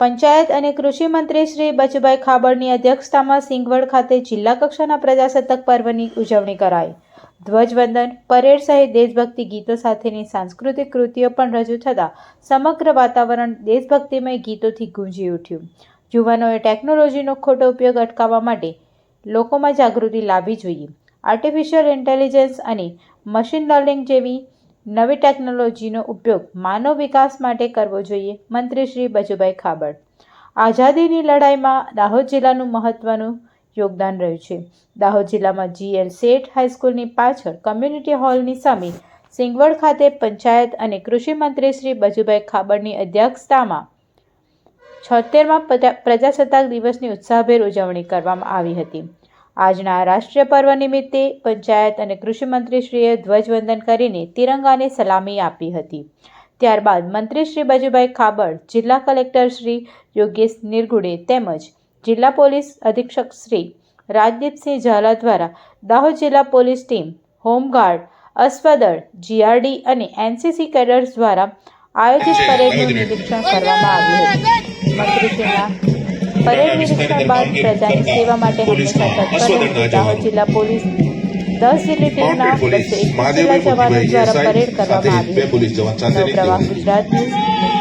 પંચાયત અને કૃષિ મંત્રી શ્રી બચુભાઈ ખાબડની અધ્યક્ષતામાં સિંગવડ ખાતે જિલ્લા કક્ષાના પ્રજાસત્તાક પર્વની ઉજવણી કરાઈ. ધ્વજવંદન, પરેડ સહિત દેશભક્તિ ગીતો સાથેની સાંસ્કૃતિક કૃતિઓ પણ રજૂ થતાં સમગ્ર વાતાવરણ દેશભક્તિમય ગીતોથી ગુંજી ઉઠ્યું. યુવાનોએ ટેકનોલોજીનો ખોટો ઉપયોગ અટકાવવા માટે લોકોમાં જાગૃતિ લાવવી જોઈએ. આર્ટિફિશિયલ ઇન્ટેલિજન્સ અને મશીન લર્નિંગ જેવી નવી ટેકનોલોજીનો ઉપયોગ માનવ વિકાસ માટે કરવો જોઈએ, મંત્રી શ્રી બચુભાઈ ખાબડ. આઝાદીની લડાઈમાં દાહોદ જિલ્લાનું મહત્વનું યોગદાન રહ્યું છે. દાહોદ જિલ્લામાં જીએલ સેઠ હાઈસ્કૂલની પાછળ કમ્યુનિટી હોલની સામે સિંગવડ ખાતે પંચાયત અને કૃષિ મંત્રી શ્રી બચુભાઈ ખાબડની અધ્યક્ષતામાં છોતેરમાં પ્રજાસત્તાક દિવસની ઉત્સાહભેર ઉજવણી કરવામાં આવી હતી. આજના રાષ્ટ્રીય પર્વ નિમિત્તે પંચાયત અને કૃષિમંત્રીશ્રીએ ધ્વજવંદન કરીને તિરંગાને સલામી આપી હતી. ત્યારબાદ મંત્રી શ્રી બજુભાઈ ખાબડ જિલ્લા કલેક્ટર શ્રી યોગેશ નિરગુડે તેમજ જિલ્લા પોલીસ અધિક્ષક શ્રી રાજદીપસિંહ ઝાલા દ્વારા દાહોદ જિલ્લા પોલીસ ટીમ હોમગાર્ડ અશ્વદળ જીઆરડી અને એનસીસી કેડર્સ દ્વારા આયોજિત પરેડનું નિરીક્ષણ કરવામાં આવ્યું હતું. મંત્રીશ્રીના પરેડ નિરીક્ષણ બાદ પ્રજાની સેવા માટે હંમેશા તત્પર દાહોદ જિલ્લા પોલીસ દસ જેટલી ટીમના બસો એકવીસ જેટલા જવાનો દ્વારા પરેડ કરવામાં આવી. હતી નવપ્રવાહ ગુજરાત ન્યૂઝ